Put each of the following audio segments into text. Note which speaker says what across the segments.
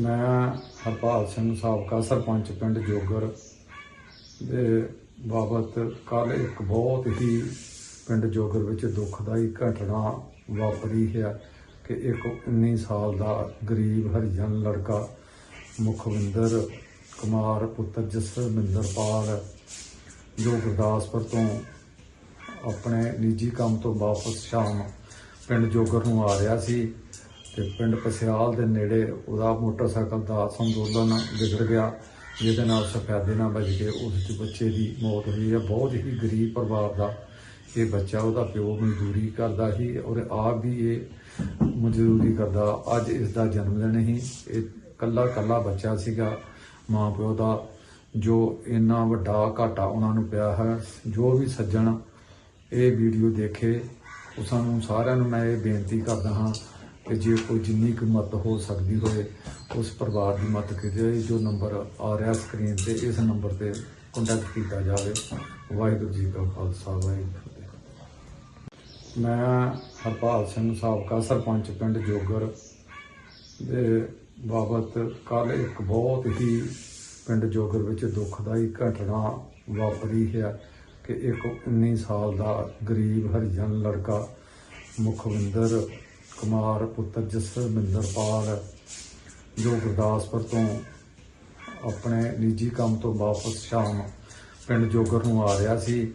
Speaker 1: ਮੈਂ ਹਰਪਾਲ ਸਿੰਘ ਸਾਬਕਾ ਸਰਪੰਚ ਪਿੰਡ ਜੋਗਰ ਦੇ ਬਾਬਤ ਕੱਲ ਇੱਕ ਬਹੁਤ ਹੀ ਪਿੰਡ ਜੋਗਰ ਵਿੱਚ ਦੁਖਦਾਈ ਘਟਨਾ ਵਾਪਰੀ ਹੈ ਕਿ ਇੱਕ 19 ਸਾਲ ਦਾ ਗਰੀਬ ਹਰੀਜਨ ਲੜਕਾ ਮੁਖਵਿੰਦਰ ਕੁਮਾਰ ਪੁੱਤਰ ਜਸਵਿੰਦਰ ਪਾਲ ਜੋ ਗੁਰਦਾਸਪੁਰ ਤੋਂ ਆਪਣੇ ਨਿੱਜੀ ਕੰਮ ਤੋਂ ਵਾਪਸ ਸ਼ਾਮ ਪਿੰਡ ਜੋਗਰ ਨੂੰ ਆ ਰਿਹਾ ਸੀ। ਤੇ ਪਿੰਡ ਪਸਿਆਲ ਦੇ ਨੇੜੇ ਉਹਦਾ ਮੋਟਰਸਾਈਕਲ ਦਾ ਸੰਤੁਲਨ ਵਿਗੜ ਗਿਆ, ਜਿਹਦੇ ਨਾਲ ਸਫੈਦੇ ਨਾਲ ਵੱਜ ਕੇ ਉਸ ਦੇ ਬੱਚੇ ਦੀ ਮੌਤ ਹੋਈ ਹੈ। ਬਹੁਤ ਹੀ ਗਰੀਬ ਪਰਿਵਾਰ ਦਾ ਇਹ ਬੱਚਾ, ਉਹਦਾ ਪਿਓ ਮਜ਼ਦੂਰੀ ਕਰਦਾ ਸੀ ਔਰ ਆਪ ਵੀ ਇਹ ਮਜ਼ਦੂਰੀ ਕਰਦਾ। ਅੱਜ ਇਸ ਦਾ ਜਨਮ ਦਿਨ ਹੀ। ਇਹ ਕੱਲਾ ਕੱਲਾ ਬੱਚਾ ਸੀਗਾ। ਮਾਂ ਪਿਓ ਦਾ ਜੋ ਇੰਨਾ ਵੱਡਾ ਘਾਟਾ ਉਹਨਾਂ ਨੂੰ ਪਿਆ ਹੈ, ਜੋ ਵੀ ਸੱਜਣ ਇਹ ਵੀਡੀਓ ਦੇਖੇ, ਉਹ ਸਾਨੂੰ ਸਾਰਿਆਂ ਨੂੰ ਮੈਂ ਇਹ ਬੇਨਤੀ ਕਰਦਾ ਹਾਂ ਕਿ ਜੇ ਕੋਈ ਜਿੰਨੀ ਕੁ ਮਦਦ ਹੋ ਸਕਦੀ ਹੋਏ, ਉਸ ਪਰਿਵਾਰ ਦੀ ਮਦਦ ਕਿਤੇ ਜਾਏ ਜੋ ਨੰਬਰ ਆ ਰਿਹਾ ਸਕਰੀਨ ਤੇ, ਇਸ ਨੰਬਰ ਤੇ ਕੰਟੈਕਟ ਕੀਤਾ ਜਾਵੇ। ਵਾਹਿਗੁਰੂ ਜੀ ਕਾ ਖਾਲਸਾ, ਵਾਹਿਗੁਰੂ ਮੈਂ ਹਰਪਾਲ ਸਿੰਘ ਸਾਬਕਾ ਸਰਪੰਚ ਪਿੰਡ ਜੋਗਰ ਦੇ ਬਾਬਤ ਕੱਲ ਇੱਕ ਬਹੁਤ ਹੀ ਪਿੰਡ ਜੋਗਰ ਵਿੱਚ ਦੁਖਦਾਈ ਘਟਨਾ ਵਾਪਰੀ ਹੈ ਕਿ ਇੱਕ 19 ਸਾਲ ਦਾ ਗਰੀਬ ਹਰੀਜਨ ਲੜਕਾ ਮੁਖਵਿੰਦਰ ਕੁਮਾਰ ਪੁੱਤਰ ਜਸਵਿੰਦਰ ਪਾਲ ਜੋ ਗੁਰਦਾਸਪੁਰ ਤੋਂ ਆਪਣੇ ਨਿੱਜੀ ਕੰਮ ਤੋਂ ਵਾਪਸ ਸ਼ਾਮ ਪਿੰਡ ਜੋਗਰ ਨੂੰ ਆ ਰਿਹਾ ਸੀ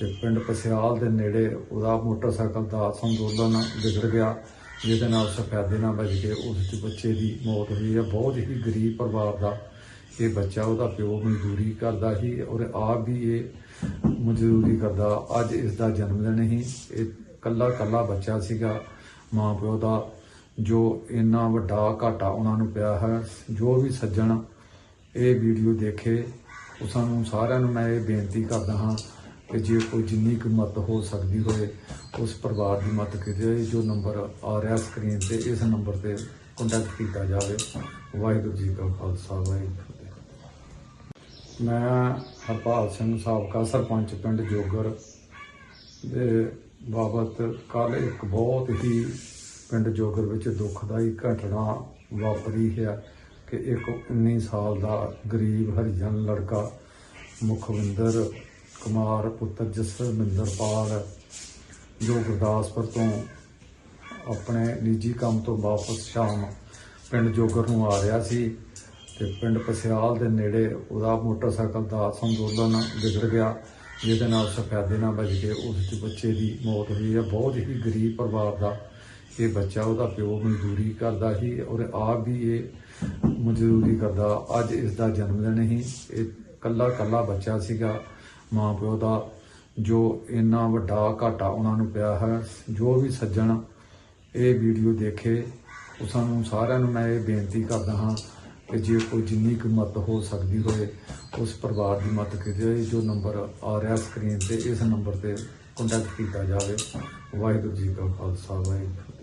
Speaker 1: ਤੇ ਪਿੰਡ ਪਸਿਆਲ ਦੇ ਨੇੜੇ ਉਹਦਾ ਮੋਟਰਸਾਈਕਲ ਦਾ ਸੰਤੁਲਨ ਵਿਗੜ ਗਿਆ, ਜਿਹਦੇ ਨਾਲ ਸਫੈਦੇ ਨਾਲ ਵੱਜ ਕੇ ਉਸ ਦੇ ਬੱਚੇ ਦੀ ਮੌਤ ਹੋਈ ਹੈ। ਬਹੁਤ ਹੀ ਗਰੀਬ ਪਰਿਵਾਰ ਦਾ ਇਹ ਬੱਚਾ, ਉਹਦਾ ਪਿਓ ਮਜ਼ਦੂਰੀ ਕਰਦਾ ਸੀ ਔਰ ਆਪ ਵੀ ਇਹ ਮਜ਼ਦੂਰੀ ਕਰਦਾ। ਅੱਜ ਇਸ ਦਾ ਜਨਮ ਦਿਨ ਹੀ ਇਹ ਕੱਲਾ ਕੱਲਾ ਬੱਚਾ ਸੀਗਾ। ਮਾਂ ਪਿਓ ਦਾ ਜੋ ਇੰਨਾ ਵੱਡਾ ਘਾਟਾ ਉਹਨਾਂ ਨੂੰ ਪਿਆ ਹੈ, ਜੋ ਵੀ ਸੱਜਣ ਇਹ ਵੀਡੀਓ ਦੇਖੇ, ਉਹ ਸਾਨੂੰ ਸਾਰਿਆਂ ਨੂੰ ਮੈਂ ਇਹ ਬੇਨਤੀ ਕਰਦਾ ਹਾਂ ਕਿ ਜੇ ਕੋਈ ਜਿੰਨੀ ਕੁ ਮਦਦ ਹੋ ਸਕਦੀ ਹੋਵੇ, ਉਸ ਪਰਿਵਾਰ ਦੀ ਮਦਦ ਕੀਤੀ, ਜੋ ਨੰਬਰ ਆ ਰਿਹਾ ਸਕਰੀਨ ਤੇ, ਇਸ ਨੰਬਰ ਤੇ ਕੰਟੈਕਟ ਕੀਤਾ ਜਾਵੇ। ਵਾਹਿਗੁਰੂ ਜੀ ਕਾ ਖਾਲਸਾ, ਵਾਹਿਗੁਰੂ ਜੀ ਮੈਂ ਹਰਪਾਲ ਸਿੰਘ ਸਾਬਕਾ ਸਰਪੰਚ ਪਿੰਡ ਜੋਗਰ ਦੇ ਬਾਬਤ ਕੱਲ ਇੱਕ ਬਹੁਤ ਹੀ ਪਿੰਡ ਜੋਗਰ ਵਿੱਚ ਦੁਖਦਾਈ ਘਟਨਾ ਵਾਪਰੀ ਹੈ ਕਿ ਇੱਕ 19 ਸਾਲ ਦਾ ਗਰੀਬ ਹਰੀਜਨ ਲੜਕਾ ਮੁਖਵਿੰਦਰ ਕੁਮਾਰ ਪੁੱਤਰ ਜਸਵਿੰਦਰ ਪਾਲ ਜੋ ਗੁਰਦਾਸਪੁਰ ਤੋਂ ਆਪਣੇ ਨਿੱਜੀ ਕੰਮ ਤੋਂ ਵਾਪਸ ਸ਼ਾਮ ਪਿੰਡ ਜੋਗਰ ਨੂੰ ਆ ਰਿਹਾ ਸੀ ਤੇ ਪਿੰਡ ਪਸਿਆਲ ਦੇ ਨੇੜੇ ਉਹਦਾ ਮੋਟਰਸਾਈਕਲ ਦਾ ਸੰਤੁਲਨ ਵਿਗੜ ਗਿਆ। ਜਿਹਦੇ ਨਾਲ ਸਫੈਦੇ ਨਾਲ ਵੱਜ ਕੇ ਉਸ ਦੇ ਬੱਚੇ ਦੀ ਮੌਤ ਹੋਈ ਹੈ ਬਹੁਤ ਹੀ ਗਰੀਬ ਪਰਿਵਾਰ ਦਾ ਇਹ ਬੱਚਾ, ਉਹਦਾ ਪਿਓ ਮਜ਼ਦੂਰੀ ਕਰਦਾ ਸੀ ਔਰ ਆਪ ਵੀ ਇਹ ਮਜ਼ਦੂਰੀ ਕਰਦਾ। ਅੱਜ ਇਸ ਦਾ ਜਨਮ ਦਿਨ ਹੀ ਇਹ ਕੱਲਾ ਕੱਲਾ ਬੱਚਾ ਸੀਗਾ। ਮਾਂ ਪਿਓ ਦਾ ਜੋ ਇੰਨਾ ਵੱਡਾ ਘਾਟਾ ਉਹਨਾਂ ਨੂੰ ਪਿਆ ਹੈ, ਜੋ ਵੀ ਸੱਜਣ ਇਹ ਵੀਡੀਓ ਦੇਖੇ, ਉਹ ਸਾਨੂੰ ਸਾਰਿਆਂ ਨੂੰ ਮੈਂ ਇਹ ਬੇਨਤੀ ਕਰਦਾ ਹਾਂ ਕਿ ਜੇ ਕੋਈ ਜਿੰਨੀ ਕੁ ਮਦਦ ਹੋ ਸਕਦੀ ਹੋਏ, ਉਸ ਪਰਿਵਾਰ ਦੀ ਮਦਦ ਕੀਤੀ ਜਾਏ ਜੋ ਨੰਬਰ ਆ ਰਿਹਾ ਸਕਰੀਨ ਤੇ, ਇਸ ਨੰਬਰ ਤੇ ਕੰਟੈਕਟ ਕੀਤਾ ਜਾਵੇ। ਵਾਹਿਗੁਰੂ ਜੀ ਕਾ ਖਾਲਸਾ, ਵਾਹਿਗੁਰੂ ਜੀ